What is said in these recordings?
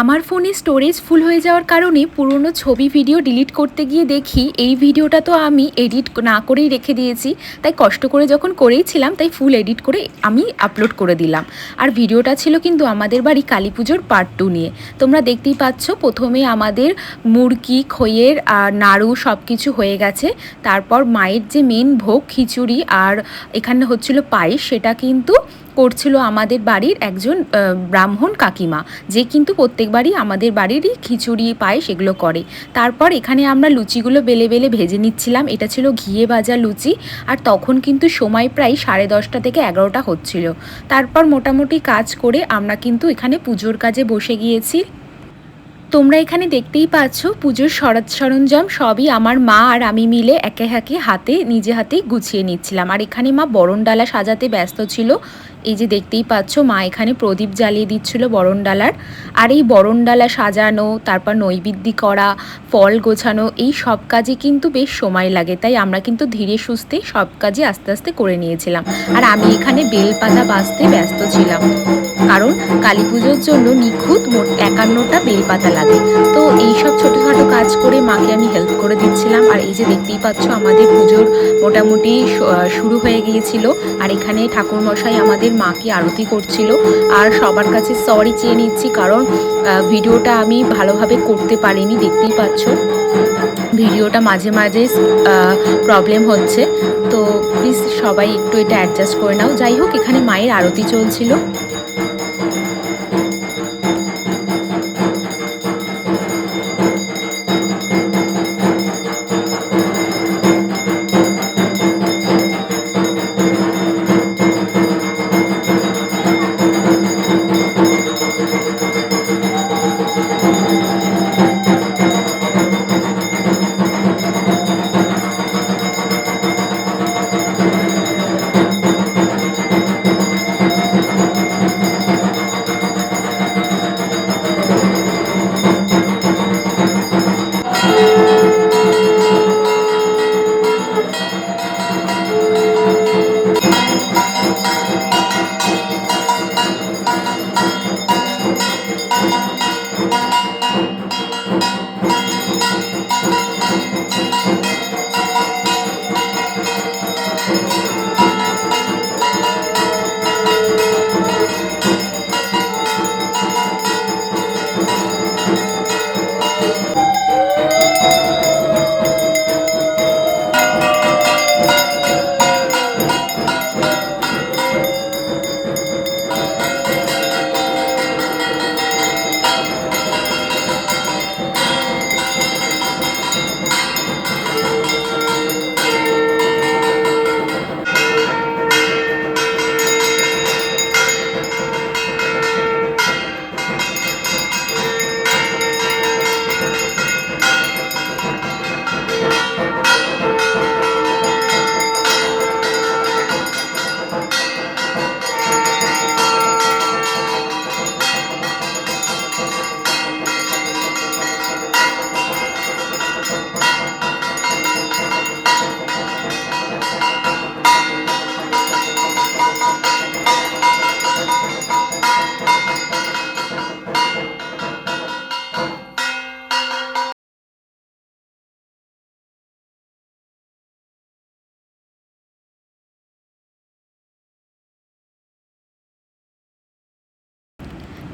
আমার ফোনে storage full হয়ে যাওয়ার কারণে পুরনো ছবি ভিডিও ডিলিট করতে গিয়ে দেখি এই ভিডিওটা তো আমি এডিট না করেই রেখে দিয়েছি। তাই কষ্ট করে যখন করেইছিলাম তাই ফুল এডিট করে আমি আপলোড করে দিলাম। আর ভিডিওটা ছিল কিন্তু আমাদের বাড়ি কালী পুজোর পার্ট টু নিয়ে। তোমরা দেখতেই পাচ্ছ, প্রথমে আমাদের মুরগি, খইয়ের আর নাড়ু সব কিছু হয়ে গেছে। তারপর মায়ের যে মেন ভোগ খিচুড়ি আর এখানে হচ্ছিল পায়েস, সেটা কিন্তু করছিল আমাদের বাড়ির একজন ব্রাহ্মণ কাকিমা। যে কিন্তু প্রত্যেকবারই আমাদের বাড়িরই খিচুড়ি, পায়েস এগুলো করে। তারপর এখানে আমরা লুচিগুলো বেলে বেলে ভেজে নিচ্ছিলাম। এটা ছিল ঘিয়ে ভাজা লুচি। আর তখন কিন্তু সময় প্রায় সাড়ে দশটা থেকে এগারোটা হচ্ছিল। তারপর মোটামুটি কাজ করে আমরা কিন্তু এখানে পুজোর কাজে বসে গিয়েছি। তোমরা এখানে দেখতেই পাচ্ছ, পুজোর সরাত সরঞ্জাম সবই আমার মা আর আমি মিলে একে একে হাতে, নিজে হাতেই গুছিয়ে নিচ্ছিলাম। আর এখানে মা বরণডালা সাজাতে ব্যস্ত ছিল। এই যে দেখতেই পাচ্ছ, মা এখানে প্রদীপ জ্বালিয়ে দিচ্ছিল বরণডালার আর এই বরণডালা সাজানো, তারপর নৈবেদ্যি করা, ফল গোছানো, এই সব কাজে কিন্তু বেশ সময় লাগে। তাই আমরা কিন্তু ধীরে সুস্থে সব কাজই আস্তে আস্তে করে নিয়েছিলাম। আর আমি এখানে বেলপাতা বাঁচতে ব্যস্ত ছিলাম। কারণ কালী পুজোর জন্য নিখুঁত মোট একান্নটা বেলপাতা লাগে। তো এই সব ছোটোখাটো কাজ করে মাকে আমি হেল্প করে দিচ্ছিলাম। আর এই যে দেখতেই পাচ্ছ, আমাদের পুজোর মোটামুটি শুরু হয়ে গিয়েছিল। আর এখানে ঠাকুরমশাই আমাদের মাকে আরতি করছিল। আর সবার কাছে সরি চেয়ে নিচ্ছি কারণ ভিডিওটা আমি ভালোভাবে করতে পারিনি, দেখতেই পাচ্ছ। ভিডিওটা মাঝে মাঝে প্রবলেম হচ্ছে। তো প্লিজ সবাই একটু এটা অ্যাডজাস্ট করে নাও। যাই হোক, এখানে মায়ের আরতি চলছিল।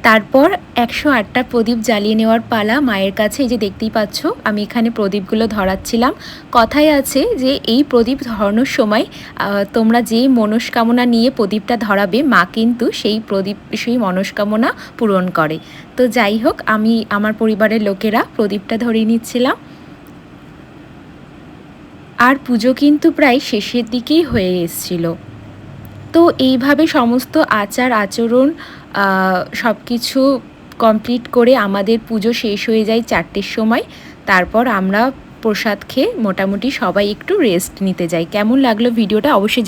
তারপর একশো আটটা প্রদীপ জ্বালিয়ে নেওয়ার পালা মায়ের কাছে এই যে দেখতেই পাচ্ছ, আমি এখানে প্রদীপগুলো ধরাচ্ছিলাম। কথায় আছে যে এই প্রদীপ ধরানোর সময় তোমরা যে মনস্কামনা নিয়ে প্রদীপটা ধরাবে, মা কিন্তু সেই প্রদীপ, সেই মনস্কামনা পূরণ করে। তো যাই হোক, আমি আমার পরিবারের লোকেরা প্রদীপটা ধরিয়ে নিচ্ছিলাম। আর পুজো কিন্তু প্রায় শেষের দিকেই হয়ে এসছিল। তো এইভাবে সমস্ত আচার, আচরণ সব কিছু কমপ্লিট করে আমাদের পুজো শেষ হয়ে যায় চারটের সময় তারপর আমরা প্রসাদ খেয়ে মোটামুটি সবাই একটু রেস্ট নিতে যাই কেমন লাগল ভিডিওটা অবশ্যই।